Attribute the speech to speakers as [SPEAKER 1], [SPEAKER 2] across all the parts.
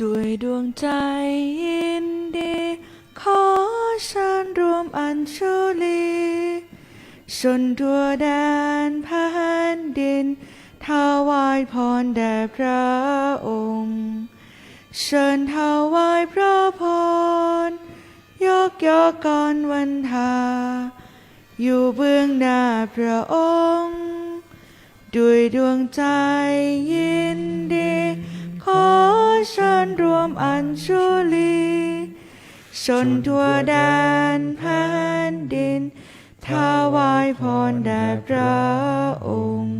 [SPEAKER 1] ด้วยดวงใจยินดี ขอเชิญรวมอัญชุลีชนทั่วแดนแผ่นดินถวายพรแด่พระองค์เชิญถวายพระพรยกยกก่อนวันทา อยู่เบื้องหน้าพระองค์ ด้วยดวงใจยินดี เชิญรวมอัญชุลี ชนทั่วแดนแผ่นดินถวายพรแด่พระองค์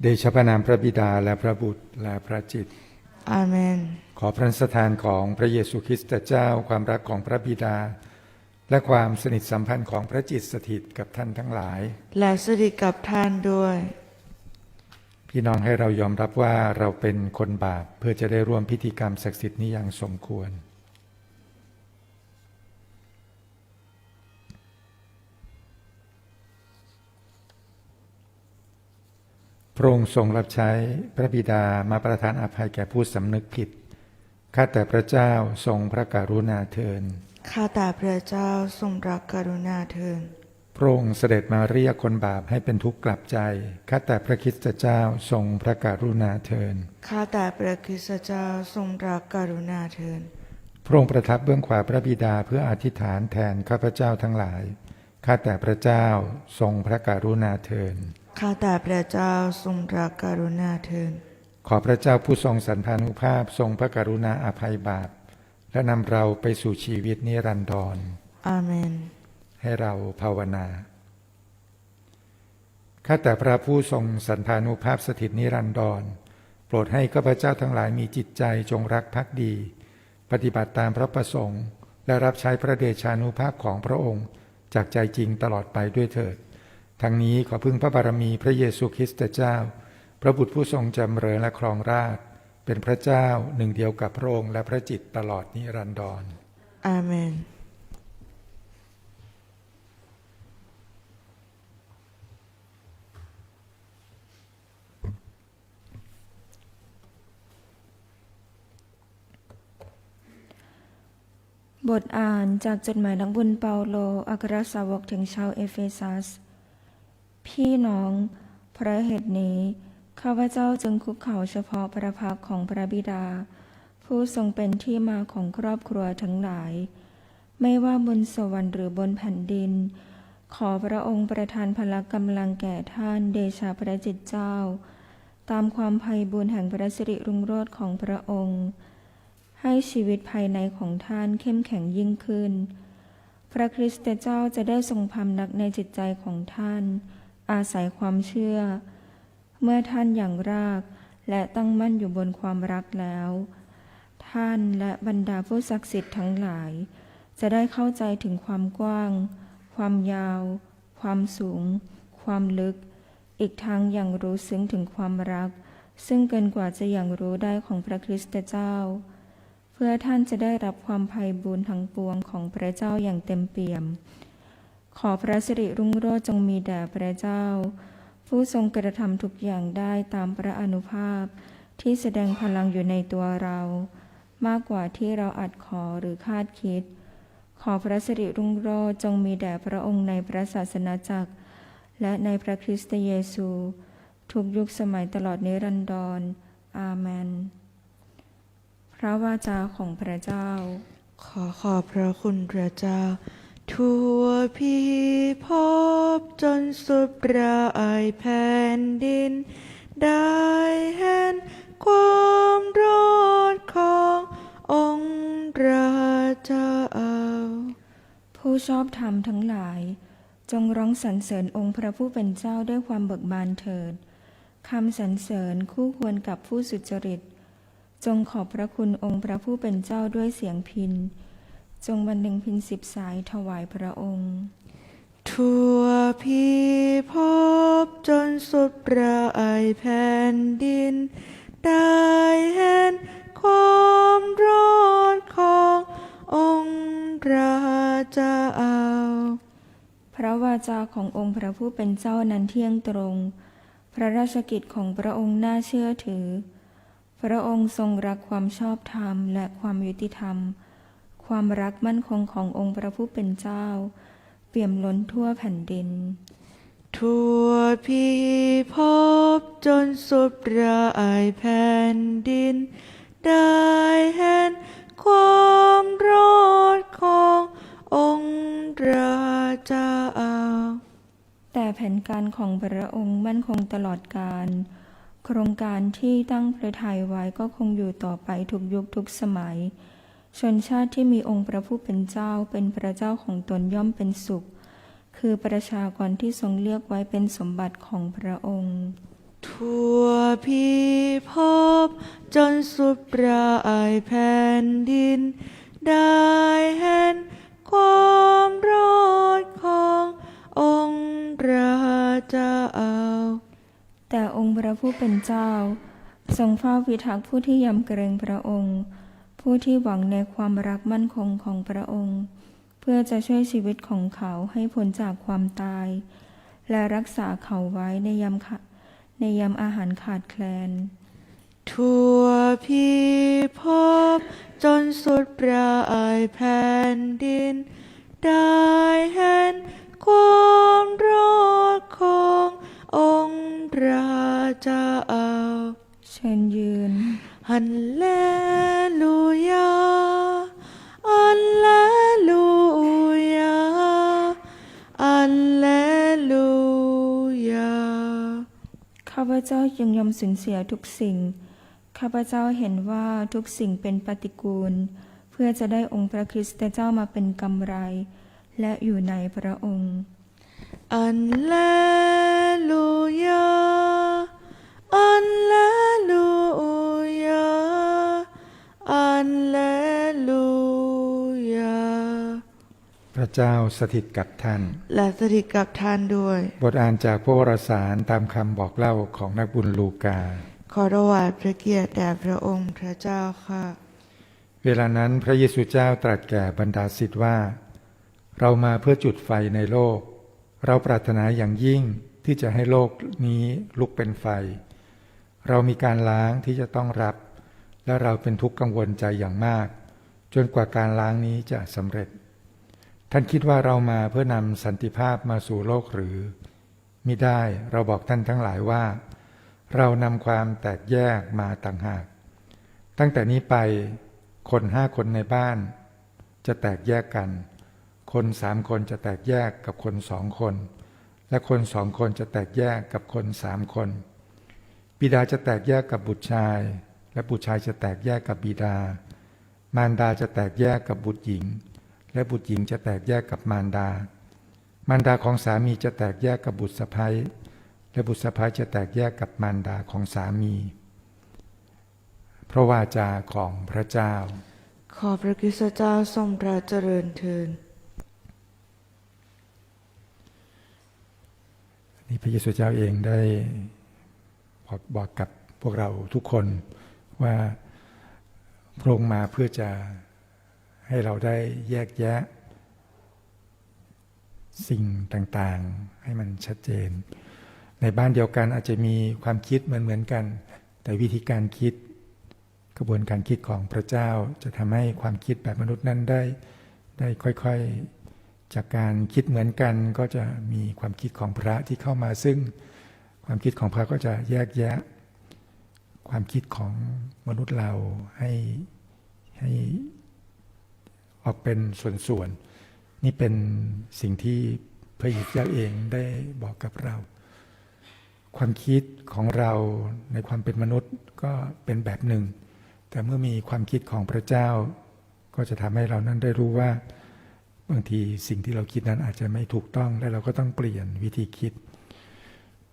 [SPEAKER 2] เดชะพระนามพระบิดาและพระบุตรและพระจิต
[SPEAKER 1] อาเมน
[SPEAKER 2] ขอพระสถานของพระเยซูคริสต์เจ้าความรักของพระบิดา และความสนิทสัมพันธ์ของพระจิตสถิตกับท่านทั้งหลาย
[SPEAKER 1] และสถิตกับท่านด้วย
[SPEAKER 2] พี่น้องให้เรายอมรับว่าเราเป็นคนบาปเพื่อจะได้ร่วมพิธีกรรมศักดิ์สิทธิ์นี้อย่างสมควร พระองค์ทรงรับใช้พระบิดามาประทานอภัยแก่ผู้สำนึกผิด ข้าแต่พระเจ้าทรงพระกรุณาเทิน
[SPEAKER 1] ข้าแต่พระเจ้าทรงรักกรุณาเถิด
[SPEAKER 2] พระองค์เสด็จมาเรียกคนบาปให้เป็นทุกข์กลับใจ ข้าแต่พระคริสตเจ้าทรงพระกรุณาเทิน
[SPEAKER 1] ข้าแต่พระคริสตเจ้าทรงรักกรุณาเถิด
[SPEAKER 2] พระองค์ประทับเบื้องขวาพระบิดาเพื่ออธิษฐานแทนข้าพเจ้าทั้งหลาย ข้าแต่พระเจ้าทรงพระกรุณาเทิน
[SPEAKER 1] ข้าแต่พระเจ้าทรงรักกรุณาเถิด
[SPEAKER 2] ขอพระเจ้าผู้ทรงสันพานุภาพทรงพระกรุณาอภัยบาปและนำเราไปสู่ชีวิตนิรันดร
[SPEAKER 1] อาเมน
[SPEAKER 2] ให้เราภาวนา ข้าแต่พระผู้ทรงสันพานุภาพสถิตนิรันดร โปรดให้ข้าพเจ้าทั้งหลายมีจิตใจจงรักภักดี ปฏิบัติตามพระประสงค์ และรับใช้พระเดชานุภาพของพระองค์ จากใจจริงตลอดไปด้วยเถิด ทั้งนี้ขอพึ่งพระบารมีพระเยซูคริสต์เจ้า พระบุตรผู้ทรงจำเริญและครองราชเป็นพระเจ้าหนึ่งเดียวกับพระองค์และพระจิตตลอดนิรันดร
[SPEAKER 1] อาเมน
[SPEAKER 3] บทอ่านจากจดหมายนักบุญเปาโลอัครสาวกถึงชาวเอเฟซัส พี่น้องเพราะเหตุนี้ ข้าพเจ้าจึงคุกเข่าเฉพาะพระพักของพระบิดา ผู้ทรงเป็นที่มาของครอบครัวทั้งหลาย ไม่ว่าบนสวรรค์หรือบนแผ่นดิน ขอพระองค์ประทานพละกำลังแก่ท่านเดชาพระจิตเจ้า ตามความไพ่บุญแห่งพระสิริรุ่งโรจน์ของพระองค์ ให้ชีวิตภายในของท่านเข้มแข็งยิ่งขึ้น พระคริสต์เจ้าจะได้ทรงพำนักในจิตใจของท่าน อาศัยความเชื่อ เมื่อท่านอย่างราก และตั้งมั่นอยู่บนความรักแล้ว ท่านและบรรดาผู้ศักดิ์สิทธิ์ทั้งหลาย จะได้เข้าใจถึงความกว้าง ความยาว ความสูง ความลึก อีกทั้งอย่างรู้ซึ้งถึงความรัก ซึ่งเกินกว่าจะอย่างรู้ได้ของพระคริสต์เจ้า เพื่อท่านจะได้รับความไพ่บุญทั้งปวงของพระเจ้าอย่างเต็มเปี่ยม ขอพระสิริรุ่งโรจน์จงมีแด่พระเจ้า ผู้ทรงกระทำทุกอย่างได้ตามพระอนุภาพ ที่แสดงพลังอยู่ในตัวเรา มากกว่าที่เราอาจขอหรือคาดคิด ขอพระสิริรุ่งโรจน์จงมีแด่พระองค์ในพระศาสนาจักร และในพระคริสต์เยซู ทุกยุคสมัยตลอดนิรันดร อาเมน พระวาจาของพระเจ้า
[SPEAKER 1] ขอขอบพระคุณพระเจ้า ทั่วพิภพจนสุดปลายแผ่นดิน ได้เห็นความรอดขององค์พระเจ้า
[SPEAKER 3] ผู้ชอบธรรมทั้งหลาย จงร้องสรรเสริญองค์พระผู้เป็นเจ้าด้วยความเบิกบานเถิดคำสรรเสริญคู่ควรกับผู้สุจริต จงขอบพระคุณองค์พระผู้เป็นเจ้าด้วยเสียงพิน จงบรรเลงพินสิบสายถวายพระองค์
[SPEAKER 1] ทั่วพิภพจนสุดปลายแผ่นดิน ได้เห็นความรอดขององค์พระเจ้า
[SPEAKER 3] พระวาจาขององค์พระผู้เป็นเจ้านั้นเที่ยงตรง พระราชกิจของพระองค์น่าเชื่อถือ พระองค์ทรงรักความชอบธรรมและความยุติธรรม ความรักมั่นคงขององค์พระผู้เป็นเจ้า เปี่ยมล้นทั่วแผ่นดิน
[SPEAKER 1] ทั่วพิภพจนสุดรายแผ่นดิน ได้เห็นความรอดขององค์ราชา
[SPEAKER 3] แต่แผนการของพระองค์มั่นคงตลอดกาล โครงการที่ตั้งพระทัยไว้ก็คงอยู่ต่อไปทุกยุคทุกสมัย ชนชาติที่มีองค์พระผู้เป็นเจ้าเป็นพระเจ้าของตนย่อมเป็นสุข คือประชากรที่ทรงเลือกไว้เป็นสมบัติของพระองค์
[SPEAKER 1] ทั่วพิภพจนสุดรายแผ่นดิน ได้เห็นความรอดขององค์พราชา
[SPEAKER 3] แต่องค์พระผู้เป็นเจ้า ทรงเฝ้าพิทักษ์ผู้ที่ยำเกรงพระองค์ ผู้ที่หวังในความรักมั่นคงของพระองค์ เพื่อจะช่วยชีวิตของเขาให้พ้นจากความตาย และรักษาเขาไว้ในยามขะในยามอาหารขาดแคลน
[SPEAKER 1] ทั่วพิภพจนสุดปลายแผ่นดิน ได้เห็นความรอดของ องค์ราชา
[SPEAKER 3] เชิญยืน
[SPEAKER 1] ฮัลเลลูยาฮัลเลลูยาฮัลเลลูยา
[SPEAKER 3] ข้าพเจ้ายังยอมสูญเสียทุกสิ่ง ข้าพเจ้าเห็นว่าทุกสิ่งเป็นปฏิกูล เพื่อจะได้องค์พระคริสต์เจ้ามาเป็นกำไร และอยู่ในพระองค์
[SPEAKER 1] อัลเล ลูยาอัลเลลูยาอัลเลลูยา
[SPEAKER 2] พระเจ้าสถิตกับท่าน
[SPEAKER 1] และสถิตกับท่านด้วย
[SPEAKER 2] บทอ่านจากพระวรสารตามคำบอกเล่าของนักบุญลูกา
[SPEAKER 1] ขอถวายพระเกียรติแด่พระองค์พระเจ้าค่ะ
[SPEAKER 2] เวลานั้นพระเยซูเจ้าตรัสแก่บรรดาศิษย์ว่า เรามาเพื่อจุดไฟในโลก เราปรารถนาอย่างยิ่ง ที่จะให้โลกนี้ลุกเป็นไฟ เรามีการล้างที่จะต้องรับ และเราเป็นทุกข์กังวลใจอย่างมาก จนกว่าการล้างนี้จะสำเร็จ ท่านคิดว่าเรามาเพื่อนำสันติภาพมาสู่โลกหรือมิได้เราบอกท่านทั้งหลายว่า เรานำความแตกแยกมาต่างหาก ตั้งแต่นี้ไปคนห้าคนในบ้าน จะแตกแยกกัน คนสามคนจะแตกแยกกับคนสองคน และคนสองคนจะแตกแยกกับคนสามคน บิดาจะแตกแยกกับบุตรชาย และบุตรชายจะแตกแยกกับบิดา มารดาจะแตกแยกกับบุตรหญิง และบุตรหญิงจะแตกแยกกับมารดา มารดาของสามีจะแตกแยกกับบุตรสะใภ้และบุตรสะใภ้จะแตกแยกกับมารดาของสามี พระวาจาของพระเจ้า
[SPEAKER 1] ขอพระคริสตเจ้าทรงพระเจริญเทิน
[SPEAKER 2] นี่พระเยซูเจ้าเองได้บอกบอกกับพวกเราทุกคนว่าพระองค์มาเพื่อจะให้เราได้แยกแยะ สิ่งต่างๆให้มันชัดเจน ในบ้านเดียวกันอาจจะมีความคิดเหมือนๆกัน แต่วิธีการคิดกระบวนการคิดของพระเจ้าจะทำให้ความคิดแบบมนุษย์นั้นได้ได้ค่อยๆ จากการคิดเหมือนกันก็จะมีความคิดของพระที่เข้ามาซึ่งความคิดของพระก็จะแยกแยะ ความคิดของมนุษย์เราให้ให้ออกเป็นส่วนๆ นี่เป็นสิ่งที่พระเยซูเจ้าเองได้บอกกับเรา ความคิดของเราในความเป็นมนุษย์ก็เป็นแบบหนึ่ง แต่เมื่อมีความคิดของพระเจ้า ก็จะทำให้เรานั้นได้รู้ว่า บางทีสิ่งที่เราคิดนั้นอาจจะไม่ถูกต้องและเราก็ต้องเปลี่ยนวิธีคิด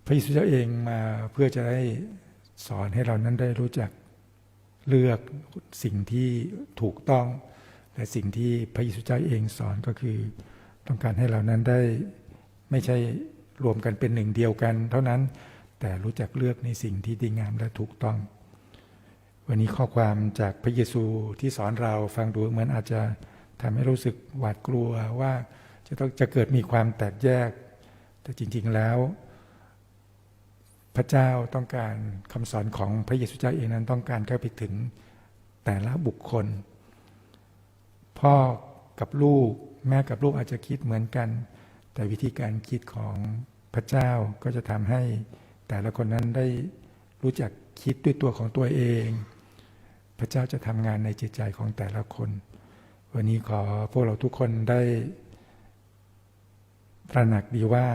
[SPEAKER 2] พระเยซูเจ้าเองมาเพื่อจะได้สอนให้เรานั้นได้รู้จักเลือกสิ่งที่ถูกต้อง และสิ่งที่พระเยซูเจ้าเองสอนก็คือ ต้องการให้เรานั้นได้ไม่ใช่รวมกันเป็นหนึ่งเดียวกัน เท่านั้นแต่รู้จักเลือกในสิ่งที่ดีงามและถูกต้อง วันนี้ข้อความจากพระเยซูที่สอนเราฟังดูเหมือนอาจจะ ทำให้รู้สึกหวาดกลัวว่าจะต้องจะเกิดมีความแตกแยก แต่จริง ๆแล้ว พระเจ้าต้องการคำสอนของพระเยซูเจ้าเองนั้นต้องการเข้าไปถึงแต่ละบุคคล พ่อกับลูกแม่กับลูกอาจจะคิดเหมือนกัน แต่วิธีการคิดของพระเจ้าก็จะทำให้แต่ละคนนั้นได้รู้จักคิดด้วยตัวของตัวเอง พระเจ้าจะทำงานในจิตใจของแต่ละคน วันนี้ขอพวกเราทุกคนได้ตระหนักดีว่า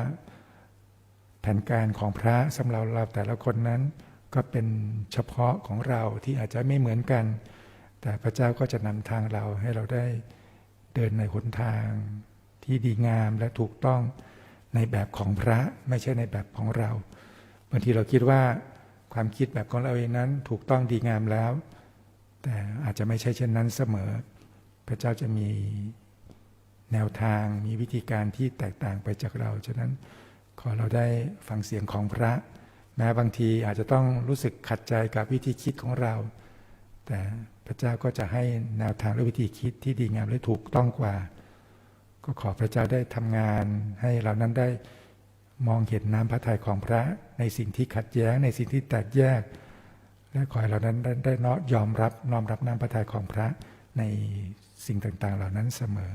[SPEAKER 2] แผนการของพระสำหรับเราแต่ละคนนั้น ก็เป็นเฉพาะของเราที่อาจจะไม่เหมือนกัน แต่พระเจ้าก็จะนำทางเราให้เราได้เดินในหนทางที่ดีงามและถูกต้องในแบบของพระไม่ใช่ในแบบของเราบางทีเราคิดว่าความคิดแบบของเราเองนั้นถูกต้องดีงามแล้ว แต่อาจจะไม่ใช่เช่นนั้นเสมอ พระเจ้าจะมีแนวทางมีวิธีการที่แตกต่างไปจากเรา ฉะนั้นขอเราได้ฟังเสียงของพระ แม้บางทีอาจจะต้องรู้สึกขัดใจกับวิธีคิดของเรา แต่พระเจ้าก็จะให้แนวทางและวิธีคิดที่ดีงามและถูกต้องกว่า ก็ขอพระเจ้าได้ทำงาน ให้เรานั้นได้มองเห็นน้ำพระทัยของพระในสิ่งที่ขัดแย้ง ในสิ่งที่แตกแยก และขอให้เรานั้นได้ได้น้อยอมรับน้อมรับน้ำพระทัยของพระใน สิ่งต่างๆ เหล่านั้นเสมอ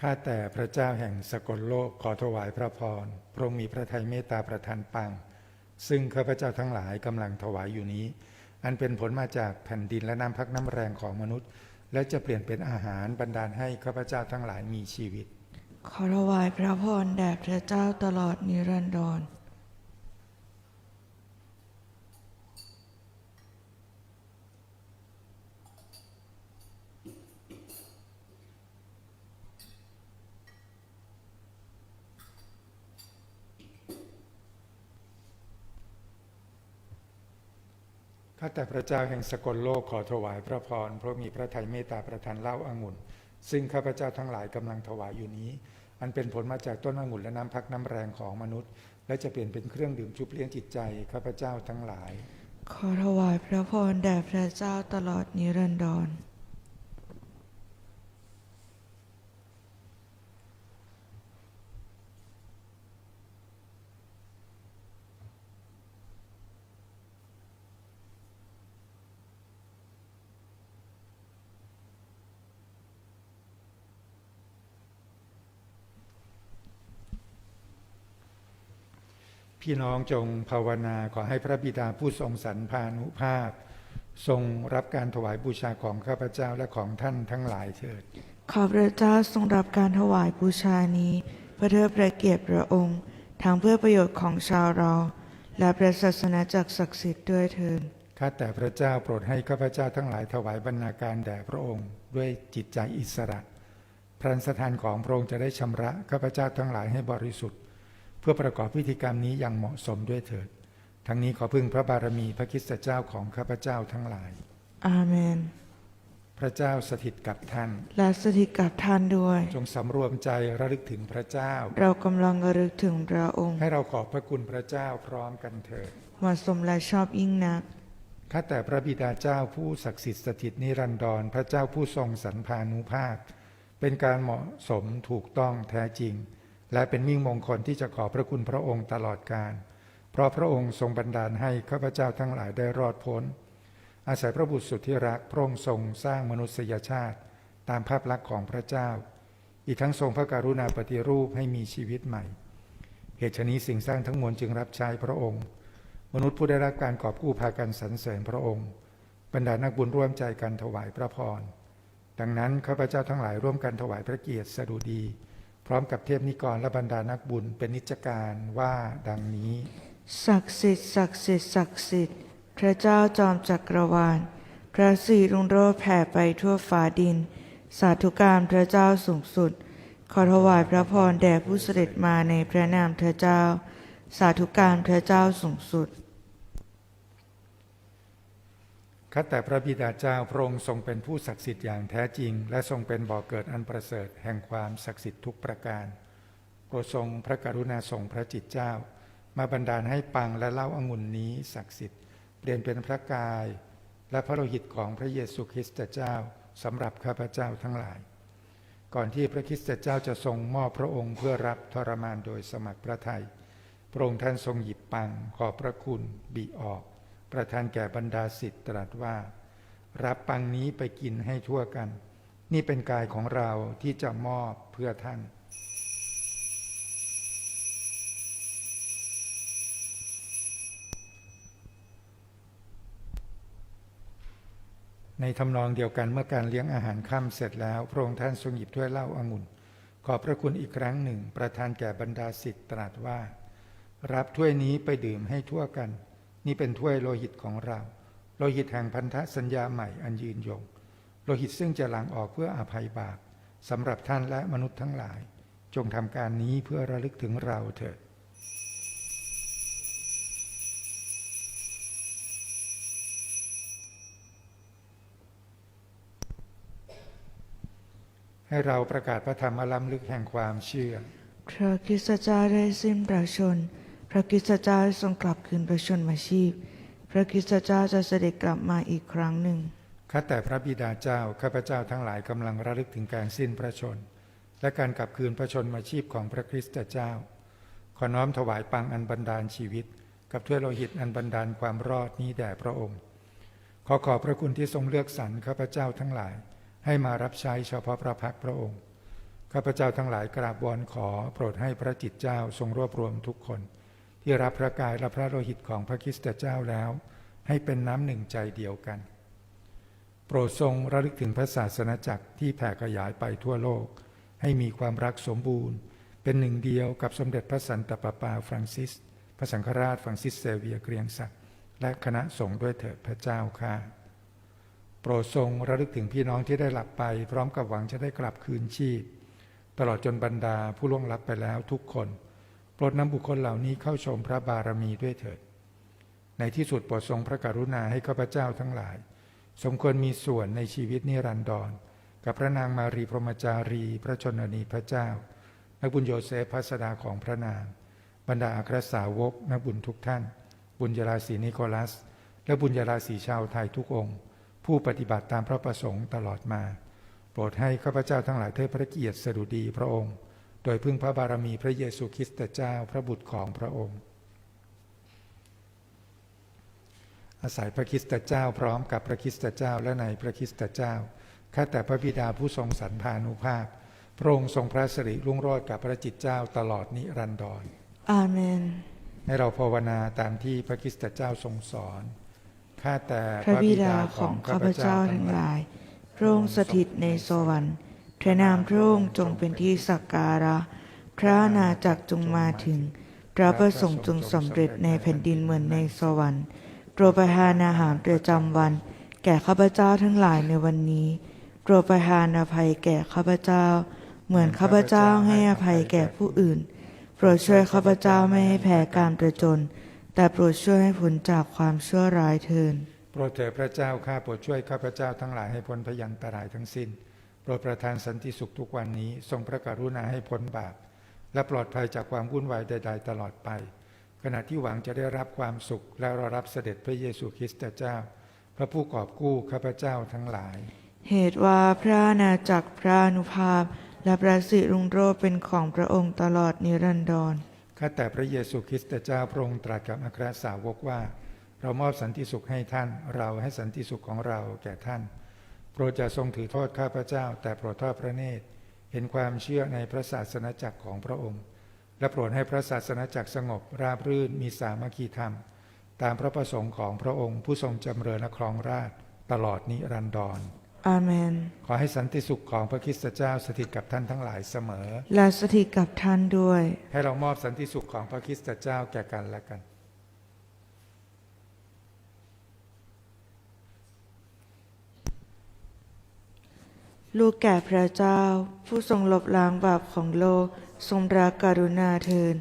[SPEAKER 2] ข้าแต่พระเจ้าแห่งสกลโลกขอถวายพระพร พระองค์มีพระทัยเมตตาประทานปัง ซึ่งข้าพเจ้าทั้งหลายกำลังถวายอยู่นี้ อันเป็นผลมาจากแผ่นดินและน้ำพักน้ำแรงของมนุษย์ และจะเปลี่ยนเป็นอาหารบันดาลให้ข้าพเจ้าทั้งหลายมีชีวิต
[SPEAKER 1] ขอถวายพระพรแด่พระเจ้าตลอดนิรันดร
[SPEAKER 2] ข้าแต่พระเจ้าแห่งสกลโลกขอถวายพระพรเพราะมีพระทัยเมตตาประทานเล่าอางุ่น ซึ่งข้าพเจ้าทั้งหลายกำลังถวายอยู่นี้ อันเป็นผลมาจากต้นองุ่นและน้ำพักน้ำแรงของมนุษย์ และจะเปลี่ยนเป็นเครื่องดื่มชุบเลี้ยงจิตใจข้าพเจ้าทั้งหลาย
[SPEAKER 1] ขอถวายพระพรแด่พระเจ้าตลอดนิรันดร
[SPEAKER 2] พี่น้องจงภาวนาขอให้พระบิดาผู้ทรงสรรพานุภาพ ทรงรับการถวายบูชาของข้าพเจ้าและของท่านทั้งหลายเถิด
[SPEAKER 1] ขอพระเจ้าทรงรับการถวายบูชานี้เพื่อเทิดพระเกียรติพระองค์ ทั้งเพื่อประโยชน์ของชาวเรา และพระศาสนาจักรศักดิ์สิทธิ์ด้วยเถิด
[SPEAKER 2] ข้าแต่พระเจ้าโปรดให้ข้าพเจ้าทั้งหลายถวายบรรณาการแด่พระองค์ด้วยจิตใจอิสระพระสถานของพระองค์จะได้ชำระข้าพเจ้าทั้งหลายให้บริสุทธิ์เพื่อประกอบพิธีกรรมนี้อย่างเหมาะสมด้วยเถิด ทั้งนี้ขอพึ่งพระบารมีพระคริสตเจ้าของข้าพเจ้าทั้งหลาย
[SPEAKER 1] อาเมน
[SPEAKER 2] พระเจ้าสถิตกับท่าน
[SPEAKER 1] และสถิตกับท่านด้วย
[SPEAKER 2] จงสำรวมใจระลึกถึงพระเจ้า
[SPEAKER 1] เรากำลังระลึกถึงพระองค์
[SPEAKER 2] ให้เราขอบพระคุณพระเจ้าพร้อมกันเถิด
[SPEAKER 1] เหมาะสมและชอบยิ่งนัก
[SPEAKER 2] ข้าแต่พระบิดาเจ้าผู้ศักดิ์สิทธิ์สถิตนิรันดร พระเจ้าผู้ทรงสรรพานุภาพ เป็นการเหมาะสมถูกต้องแท้จริง และเป็นมิ่งมงคลที่จะขอพระคุณพระองค์ตลอดกาลเพราะพระองค์ทรงบันดาลให้ข้าพเจ้าทั้งหลายได้รอดพ้น อาศัยพระบุตรสุดที่รักพระองค์ทรงสร้างมนุษยชาติ ตามภาพลักษณ์ของพระเจ้า อีกทั้งทรงพระกรุณาปฏิรูปให้มีชีวิตใหม่ เหตุฉนี้สิ่งสร้างทั้งมวลจึงรับใช้พระองค์ มนุษย์ผู้ได้รับการกอบกู้พากันสรรเสริญพระองค์บรรดานักบุญร่วมใจกันถวายพระพรดังนั้นข้าพเจ้าทั้งหลายร่วมกันถวายพระเกียรติสดุดี พร้อมกับเทพนิกรและบรรดานักบุญเป็นนิจการว่าดังนี้
[SPEAKER 1] ศักดิ์สิทธิ์ศักดิ์สิทธิ์ศักดิ์สิทธิ์พระเจ้าจอมจักรวาล พระสิรุ่งโรจน์แผ่ไปทั่วฟ้าดิน สาธุการพระเจ้าสูงสุด ขอถวายพระพรแด่ผู้เสด็จมาในพระนามพระเจ้า สาธุการพระเจ้าสูงสุด
[SPEAKER 2] ข้าแต่พระบิดาเจ้าพระองค์ทรงเป็นผู้ศักดิ์สิทธิ์อย่างแท้จริง และทรงเป็นบ่อเกิดอันประเสริฐแห่งความศักดิ์สิทธิ์ทุกประการโปรดทรงพระกรุณาทรงพระจิตเจ้า มาบันดาลให้ปังและเล่าอางุ่นนี้ศักดิ์สิทธิ์เปลี่ยนเป็นพระกาย และพระโลหิตของพระเยซูคริสต์เจ้าสำหรับข้าพเจ้าทั้งหลาย ก่อนที่พระคริสต์เจ้าจะทรงมอบพระองค์เพื่อรับทรมานโดยสมัครพระทัยพระองค์ท่านทรงหยิบปังขอบพระคุณบีออก ประทานแก่บรรดาสิทธิ์ตรัสว่า รับปังนี้ไปกินให้ทั่วกัน นี่เป็นกายของเราที่จะมอบเพื่อท่าน ในทำนองเดียวกันเมื่อการเลี้ยงอาหารค่ำเสร็จแล้ว พระองค์ท่านทรงหยิบถ้วยเหล้าอางุ่น ขอบพระคุณอีกครั้งหนึ่ง ประทานแก่บรรดาสิทธิ์ตรัสว่า รับถ้วยนี้ไปดื่มให้ทั่วกัน นี่เป็นถ้วยโลหิตของเรา โลหิตแห่งพันธสัญญาใหม่อันยืนยง โลหิตซึ่งจะหลั่งออกเพื่ออภัยบาปสำหรับท่านและมนุษย์ทั้งหลาย จงทำการนี้เพื่อระลึกถึงเราเถิดให้เราประกาศพระธรรมอลัมลึกแห่งความเชื่อ
[SPEAKER 1] พระคริสตเจ้าได้สิ้นพระชน ระคริสตเจ้าทรงกลับคืนพระชนมาชีพ พระคริสตเจ้าจะเสด็จกลับมาอีกครั้งหนึ่ง
[SPEAKER 2] ข้าแต่พระบิดาเจ้า ข้าพเจ้าทั้งหลายกำลังระลึกถึงการสิ้นพระชน และการกลับคืนพระชนมาชีพของพระคริสตเจ้า ขอน้อมถวายปังอันบันดาลชีวิต กับถ้วยโลหิตอันบันดาลความรอดนี้แด่พระองค์ ขอขอบพระคุณที่ทรงเลือกสรรข้าพเจ้าทั้งหลาย ให้มารับใช้เฉพาะพระพักตร์พระองค์ ข้าพเจ้าทั้งหลายกราบวอนขอโปรดให้พระจิตเจ้าทรงรวบรวมทุกคน ที่รับพระกายและพระโลหิตของพระคริสตเจ้าแล้ว ให้เป็นน้ำหนึ่งใจเดียวกัน โปรดทรงระลึกถึงพระศาสนาจักรที่แผ่ขยายไปทั่วโลก ให้มีความรักสมบูรณ์ เป็นหนึ่งเดียวกับสมเด็จพระสันตะปาปาฟรังซิส พระสังฆราชฟรังซิสเซเวียเกรียงศักดิ์และคณะสงฆ์ด้วยเถิดพระเจ้าค่ะ โปรดทรงระลึกถึงพี่น้องที่ได้หลับไป พร้อมกับหวังจะได้กลับคืนชีพ ตลอดจนบรรดาผู้ล่วงลับไปแล้วทุกคน โปรดนำบุคคลเหล่านี้เข้าชมพระบารมีด้วยเถิด ในที่สุดโปรดทรงพระกรุณาให้ข้าพเจ้าทั้งหลาย สมควรมีส่วนในชีวิตนิรันดร กับพระนางมารีพรหมจารี พระชนนีพระเจ้า นักบุญโยเซฟพัสดาของพระนาง บรรดาอัครสาวก นักบุญทุกท่าน บุญยราศีนิโคลัส และบุญยราศีชาวไทยทุกองค์ ผู้ปฏิบัติตามพระประสงค์ตลอดมา โปรดให้ข้าพเจ้าทั้งหลายเทิดพระเกียรติสดุดีพระองค์ โดยพึ่งพระบารมีพระเยซูคริสต์เจ้าพระบุตรของพระองค์ อาศัยพระคริสตเจ้าพร้อมกับพระคริสตเจ้าและในพระคริสตเจ้าข้าแต่พระบิดาผู้ทรงสรรพานุภาพ พระองค์ทรงพระสิริรุ่งโรจน์กับพระจิตเจ้าตลอดนิรันดร
[SPEAKER 1] อาเมน
[SPEAKER 2] ให้เราภาวนาตามที่พระคริสตเจ้าทรงสอน ข้าแต่
[SPEAKER 1] พระบิดาของข้าพเจ้าทั้งหลาย พระองค์สถิตในสวรรค์ พระนามพระองค์จงเป็นที่สักการะ พระอาจักจงมาถึง พระประสงค์จงสำเร็จในแผ่นดินเหมือนในสวรรค์โปรดประทานอาหารประจำวัน แก่ข้าพเจ้าทั้งหลายในวันนี้โปรดประทานอภัยแก่ข้าพเจ้า เหมือนข้าพเจ้าให้อภัยแก่ผู้อื่น โปรดช่วยข้าพเจ้าไม่ให้แพ้การประจน แต่โปรดช่วยให้พ้นจากความชั่วร้ายเทิน
[SPEAKER 2] โปรดเถิดพระเจ้าข้าโปรดช่วยข้าพเจ้าทั้งหลายให้พ้นพยันตรายทั้งสิ้น โปรดประทานสันติสุขทุกวันนี้ ทรงพระกรุณาให้พ้นบาป และปลอดภัยจากความวุ่นวายใด ๆ ตลอดไป ขณะที่หวังจะได้รับความสุข และรอรับเสด็จพระเยซูคริสต์เจ้า พระผู้กอบกู้ข้าพเจ้าทั้งหลาย
[SPEAKER 1] เหตุว่าพระอาณาจักรพระอนุภาพ และพระสิรุงโรจน์เป็นของพระองค์ตลอดนิรันดร
[SPEAKER 2] ข้าแต่พระเยซูคริสต์เจ้าพระองค์ตรัสกับอัครสาวกว่า เรามอบสันติสุขให้ท่าน เราให้สันติสุขของเราแก่ท่าน โปรดจะทรงถือโทษข้าพเจ้า แต่โปรดทอดพระเนตร เห็นความเชื่อในพระศาสนจักรของพระองค์ และโปรดให้พระศาสนจักรสงบราบรื่นมีสามัคคีธรรม ตามพระประสงค์ของพระองค์ผู้ทรงจำเริญและครองราชย์ตลอดนิรันดร
[SPEAKER 1] อาเมน
[SPEAKER 2] ขอให้สันติสุขของพระคริสตเจ้าสถิตกับท่านทั้งหลายเสมอ
[SPEAKER 1] และสถิตกับท่านด้วย
[SPEAKER 2] ให้เรามอบสันติสุขของพระคริสตเจ้าแก่กันและกัน
[SPEAKER 1] ลูกแก่พระเจ้า ผู้ทรงลบล้างบาปของโลก ทรงรักกรุณาเทิน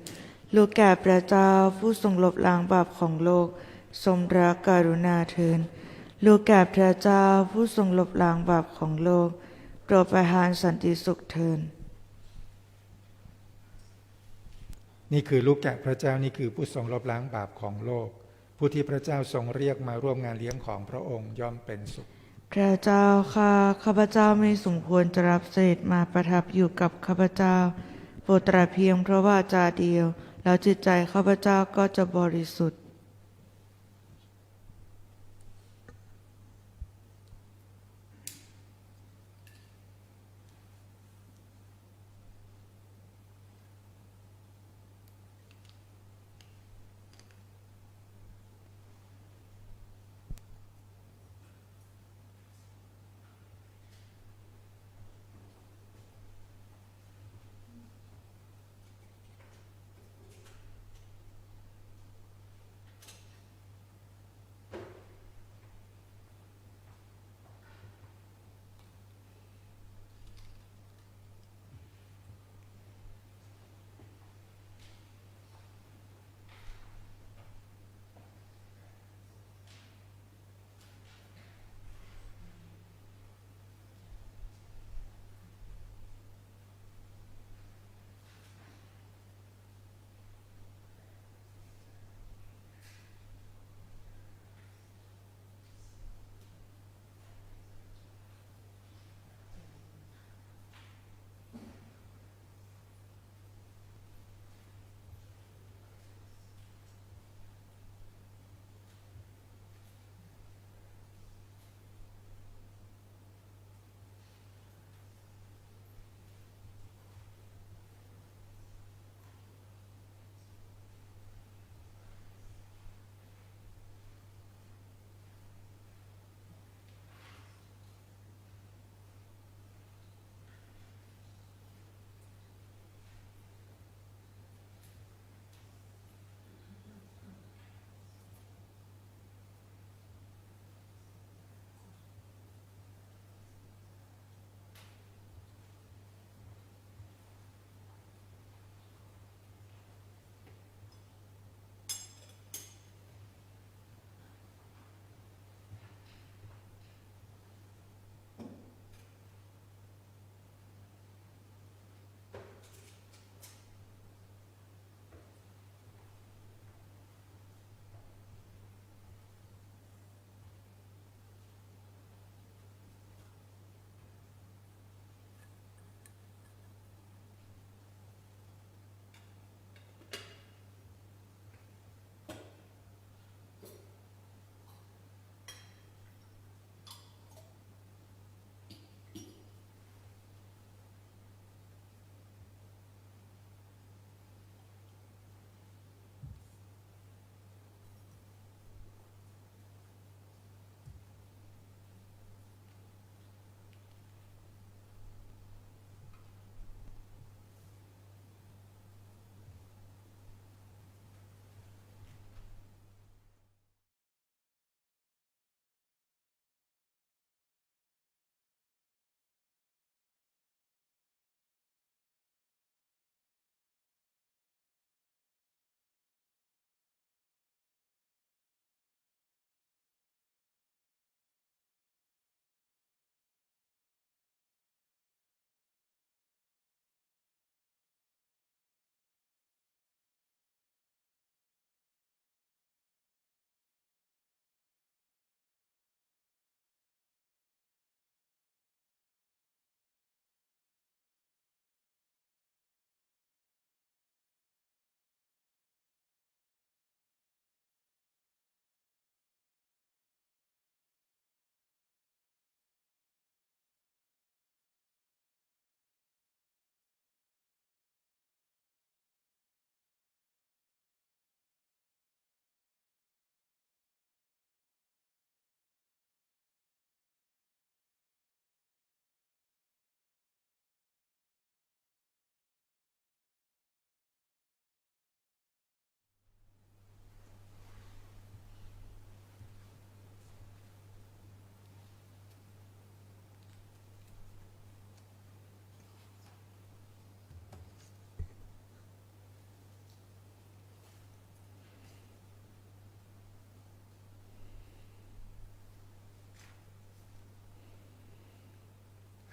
[SPEAKER 1] ลูกแก่พระเจ้า ผู้ทรงลบล้างบาปของโลก ทรงรักกรุณาเทินลูกแก่พระเจ้า ผู้ทรงลบล้างบาปของโลกโปรดประทานสันติสุขเทิน
[SPEAKER 2] นี่คือลูกแกะพระเจ้านี่คือผู้ทรงลบล้างบาปของโลก ผู้ที่พระเจ้าทรงเรียกมาร่วมงานเลี้ยงของพระองค์ย่อมเป็นสุข
[SPEAKER 1] พระเจ้าค่ะ ข้าพเจ้าไม่สมควรจะรับเสด็จมาประทับอยู่กับข้าพเจ้า โปรดตรัสเพียงเพราะว่าจาเดียว แล้วจิตใจข้าพเจ้าก็จะบริสุทธิ์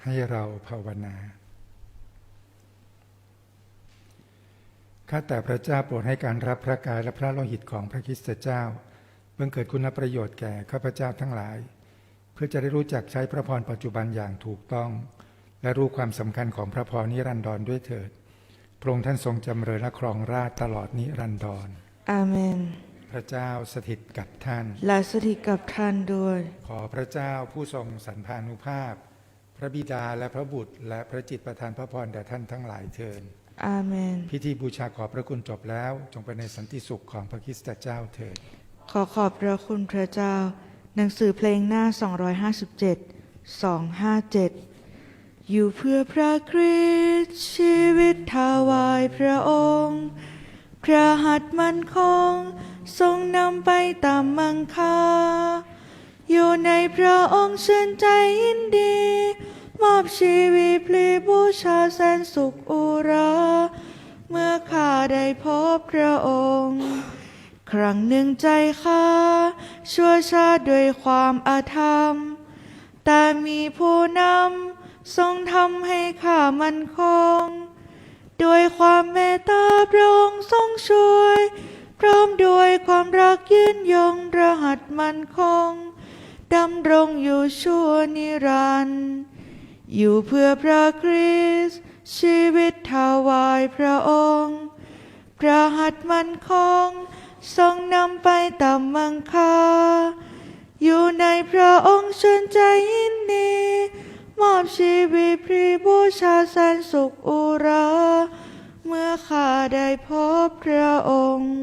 [SPEAKER 2] ให้เราภาวนา ข้าแต่พระเจ้าโปรดให้การรับพระกายและพระโลหิตของพระคริสตเจ้าเบิ่งเกิดคุณประโยชน์แก่ข้าพเจ้าทั้งหลาย เพื่อจะได้รู้จักใช้พระพรปัจจุบันอย่างถูกต้อง และรู้ความสำคัญของพระพรนิรันดรด้วยเถิด พระองค์ท่านทรงจำเริญและครองราชย์ตลอดนิรันดร
[SPEAKER 1] อาเมน
[SPEAKER 2] พระเจ้าสถิตกับท่าน
[SPEAKER 1] และสถิตกับท่านด้วย
[SPEAKER 2] ขอพระเจ้าผู้ทรงสันพานุภาพพ ระบิดาและพระบุตร และพระจิตประทานพระพรแด่ท่านทั้งหลายเทิน
[SPEAKER 1] อาเมน
[SPEAKER 2] พิธีบูชาขอบพระคุณจบแล้ว จงไปในสันติสุขของพระคริสตเจ้าเถิด
[SPEAKER 1] ขอขอบพระคุณพระเจ้า หนังสือเพลงหน้า 257 257 อยู่เพื่อพระคริสต์ชีวิตถวายพระองค์ พระหัตถ์มันคง ทรงนำไปตามมังคา อยู่ในพระองค์ชื่นใจยินดี มอบชีวิตพลีบูชาแสนสุขอุรา เมื่อข้าได้พบพระองค์ ครั้งหนึ่งใจข้าชั่วชาด้วยความอาธรรม แต่มีผู้นำทรงทำให้ข้ามันคง ด้วยความเมตตาพระองค์ทรงช่วย พร้อมด้วยความรักยืนยงรหัสมันคง ดำรงอยู่ชั่วนิรันดร์อยู่เพื่อพระคริสต์ชีวิตถวายพระองค์ พระหัตถ์มันคงทรงนำไปตามมังคา อยู่ในพระองค์ชนใจยินดีมอบชีวิตพรีบูชาแสนสุขอุรา เมื่อข้าได้พบพระองค์